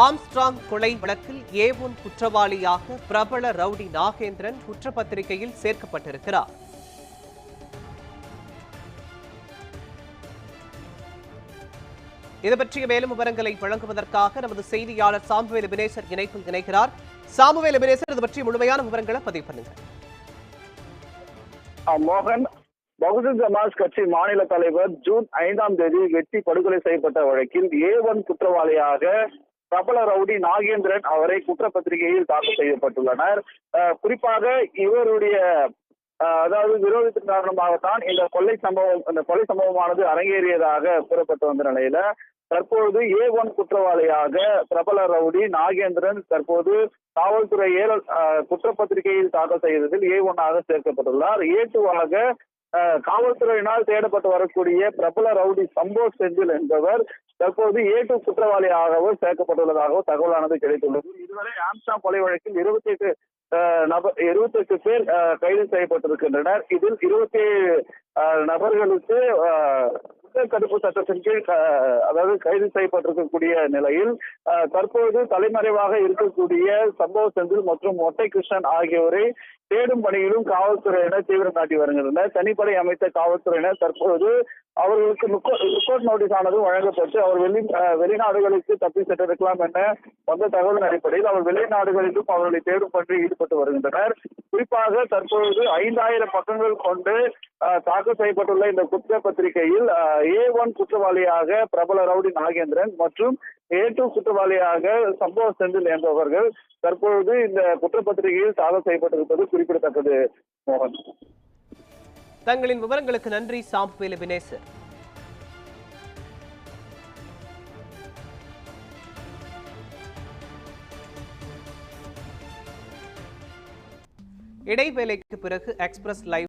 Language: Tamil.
ஆம்ஸ்ட்ராங் கொலை வழக்கில் ஏ ஒன் குற்றவாளியாக பிரபல ரவுடி நாகேந்திரன் குற்றப்பத்திரிகையில் சேர்க்கப்பட்டிருக்கிறார். இது பற்றிய மேலும் விவரங்களை வழங்குவதற்காக நமது செய்தியாளர் சாமுவேல் எபினேசர் இணைப்பில் இணைக்கிறார் சாமுவேல் எபினேசர் இது பற்றி முழுமையான விவரங்களை பதிவு பண்ணுங்க மோகன் பகுஜன் சமாஜ் கட்சி மாநில தலைவர் ஜூன் ஐந்தாம் தேதி வெட்டி படுகொலை செய்யப்பட்ட வழக்கில் ஏ ஒன் குற்றவாளியாக பிரபல ரவுடி நாகேந்திரன் அவரை குற்றப்பத்திரிகையில் தாக்கல் செய்யப்பட்டுள்ளனர். அஹ் குறிப்பாக இவருடைய அதாவது விரோதத்தின் காரணமாகத்தான் இந்த கொள்ளை சம்பவம் இந்த கொலை சம்பவமானது அரங்கேறியதாக கூறப்பட்டு வந்த நிலையில தற்பொழுது ஏ ஒன் குற்றவாளியாக பிரபல ரவுடி நாகேந்திரன் தற்போது காவல்துறை ஏல அஹ் குற்றப்பத்திரிகையில் தாக்கல் செய்ததில் ஏ ஒன்னாக சேர்க்கப்பட்டுள்ளார். ஏ டூவாக காவல்துறையினால் தேடப்பட்டு வரக்கூடிய பிரபல ரவுடி சம்போ செந்தில் என்பவர் தற்போது ஏ டூ குற்றவாளியாகவும் சேர்க்கப்பட்டுள்ளதாகவும் தகவலானது கிடைத்துள்ளது. இதுவரை ஆம்ஸ்டாம் கொலை வழக்கில் இருபத்தி எட்டு நபர் இருபத்தி எட்டு பேர் கைது செய்யப்பட்டிருக்கின்றனர். இதில் இருபத்தி ஏழு நபர்களுக்கு அஹ், தடுப்பு சட்டத்தின் கீழ் அதாவது கைது செய்யப்பட்டிருக்கக்கூடிய நிலையில் தற்போது தலைமறைவாக இருக்கக்கூடிய சம்பவ செந்தில் மற்றும் மொட்டை கிருஷ்ணன் ஆகியோரை தேடும் பணியிலும் காவல்துறையினர் தீவிரம் காட்டி வருகின்றனர். தனிப்படை அமைத்த காவல்துறையினர் தற்போது அவர்களுக்கு லுக்கோட் நோட்டீஸ் ஆனது வழங்கப்பட்டு அவர் வெளி வெளிநாடுகளுக்கு தப்பி சென்றிருக்கலாம் என வந்த தகவலின் அடிப்படையில் அவர் வெளிநாடுகளிலும் அவர்களை தேடும் பணியில் ஈடுபட்டு வருகின்றனர். குறிப்பாக தற்பொழுது ஐந்தாயிரம் பக்கங்கள் கொண்டு தாக்கல் செய்யப்பட்டுள்ள இந்த குற்ற பத்திரிகையில் ஏ ஒன் குற்றவாளியாக பிரபல ரவுடி நாகேந்திரன் மற்றும் ஏ குற்றவாளியாக சம்பவ செந்தில் என்பவர்கள் தற்பொழுது இந்த குற்றப்பத்திரிகையில் தாக்கல் செய்யப்பட்டிருப்பது குறிப்பிடத்தக்கது மோகன். தங்களின் விவரங்களுக்கு நன்றி சாமுவேல் எபினேசர் இடைவேளைக்கு பிறகு எக்ஸ்பிரஸ் லைவ்